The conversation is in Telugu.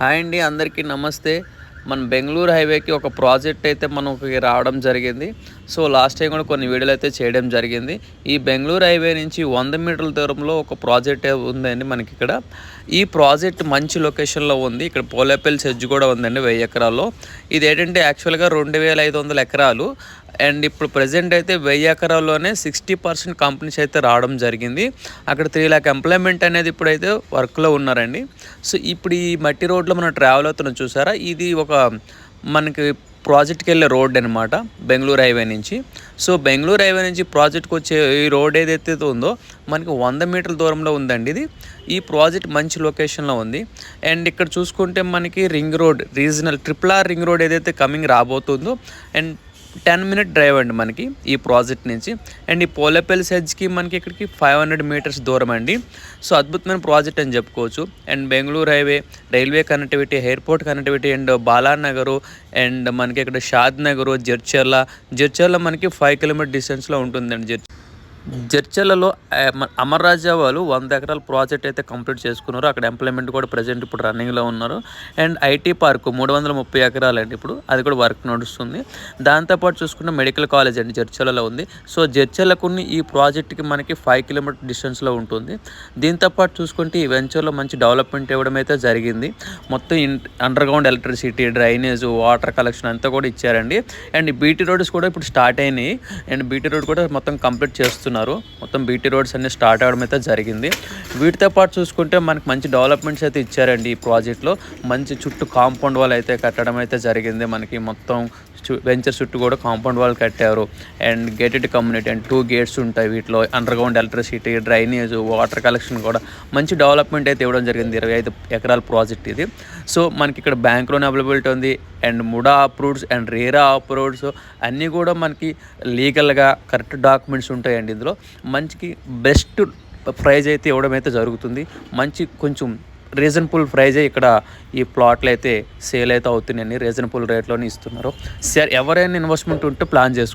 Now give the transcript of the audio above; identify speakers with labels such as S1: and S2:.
S1: హాయ్ అండి అందరికీ నమస్తే. మన బెంగళూరు హైవేకి ఒక ప్రాజెక్ట్ అయితే మనకి రావడం జరిగింది. సో లాస్ట్ టైం కూడా కొన్ని వీడియోలు అయితే చేయడం జరిగింది. ఈ బెంగళూరు హైవే నుంచి వంద మీటర్ల దూరంలో ఒక ప్రాజెక్ట్ ఉందండి మనకి ఇక్కడ. ఈ ప్రాజెక్ట్ మంచి లొకేషన్లో ఉంది. ఇక్కడ పోలేపల్లి సెజ్ కూడా ఉందండి వెయ్యి ఎకరాల్లో. ఇది ఏంటంటే యాక్చువల్గా రెండు వేల ఐదు వందల ఎకరాలు. అండ్ ఇప్పుడు ప్రజెంట్ అయితే వెయ్యి ఎకరాల్లోనే సిక్స్టీ పర్సెంట్ కంపెనీస్ అయితే రావడం జరిగింది. అక్కడ త్రీ ల్యాక్ ఎంప్లాయ్మెంట్ అనేది ఇప్పుడైతే వర్క్లో ఉన్నారండి. సో ఇప్పుడు ఈ మట్టి రోడ్లో మనం ట్రావెల్ అవుతున్నాం చూసారా? ఇది ఒక మనకి ప్రాజెక్ట్కి వెళ్ళే రోడ్ అనమాట బెంగళూరు హైవే నుంచి. సో బెంగళూరు హైవే నుంచి ప్రాజెక్ట్కి వచ్చే ఈ రోడ్ ఏదైతే ఉందో మనకి వంద మీటర్ల దూరంలో ఉందండి ఇది. ఈ ప్రాజెక్ట్ మంచి లొకేషన్లో ఉంది. అండ్ ఇక్కడ చూసుకుంటే మనకి ring road regional triple R ring road ఏదైతే కమింగ్ రాబోతుందో అండ్ టెన్ మినిట్ డ్రైవ్ అండి మనకి ఈ ప్రాజెక్ట్ నుంచి. అండ్ ఈ పోలేపల్లి సెజ్కి మనకి ఇక్కడికి ఫైవ్ హండ్రెడ్ మీటర్స్ దూరం అండి. సో అద్భుతమైన ప్రాజెక్ట్ అని చెప్పుకోవచ్చు. And Bengaluru highway railway connectivity airport connectivity and Balanagar and మనకి ఇక్కడ షాద్ నగరు జడ్చర్ల. జడ్చర్ల మనకి ఫైవ్ కిలోమీటర్ డిస్టెన్స్లో ఉంటుందండి జడ్ జడ్చర్లలో అమర్ రాజా వాళ్ళు వంద ఎకరాల ప్రాజెక్ట్ అయితే కంప్లీట్ చేసుకున్నారు. అక్కడ ఎంప్లాయ్మెంట్ కూడా ప్రజెంట్ ఇప్పుడు రన్నింగ్లో ఉన్నారు. అండ్ ఐటీ పార్క్ మూడు వందల ముప్పై ఎకరాలు అండి ఇప్పుడు. అది కూడా వర్క్ నడుస్తుంది. దాంతోపాటు చూసుకుంటే మెడికల్ కాలేజ్ అండి జడ్చర్లలో ఉంది. సో జడ్చర్లకు ఈ ప్రాజెక్ట్కి మనకి ఫైవ్ కిలోమీటర్ డిస్టెన్స్లో ఉంటుంది. దీంతోపాటు చూసుకుంటే ఈ వెంచర్లో మంచి డెవలప్మెంట్ ఇవ్వడం అయితే జరిగింది. మొత్తం under ground electricity drainage water collection అంతా కూడా ఇచ్చారండి. అండ్ బీటీ రోడ్స్ కూడా ఇప్పుడు స్టార్ట్ అయినాయి. అండ్ బీటీ రోడ్ కూడా మొత్తం కంప్లీట్ చేస్తున్నారు. చేస్తున్నారు మొత్తం బీటీ రోడ్స్ అన్ని స్టార్ట్ అవ్వడం అయితే జరిగింది. వీటితో పాటు చూసుకుంటే మనకి మంచి డెవలప్మెంట్స్ అయితే ఇచ్చారండి ఈ ప్రాజెక్ట్లో మంచి చుట్టూ కాంపౌండ్ వాల్ అయితే కట్టడం అయితే జరిగింది. మనకి మొత్తం వెంచర్ చుట్టూ కూడా కాంపౌండ్ వాల్ కట్టారు. And gated community and two gates ఉంటాయి వీటిలో. Under ground electricity drainage water collection కూడా మంచి డెవలప్మెంట్ అయితే ఇవ్వడం జరిగింది. ఇరవై ఐదు ఎకరాల ప్రాజెక్ట్ ఇది. సో మనకి ఇక్కడ బ్యాంక్ లోన్ అవైలబిలిటీ ఉంది. And MUDA approves and RERA approves అన్నీ కూడా మనకి లీగల్గా కరెక్ట్ డాక్యుమెంట్స్ ఉంటాయండి ఇందులో. మంచికి బెస్ట్ ప్రైజ్ అయితే ఇవ్వడం అయితే జరుగుతుంది. మంచి కొంచెం రీజనబుల్ ప్రైజే ఇక్కడ ఈ ప్లాట్లు అయితే సేల్ అయితే అవుతున్నాయని రీజనబుల్ రేట్లోనే ఇస్తున్నారు. సరే ఎవరైనా ఇన్వెస్ట్మెంట్ ఉంటే ప్లాన్ చేసుకో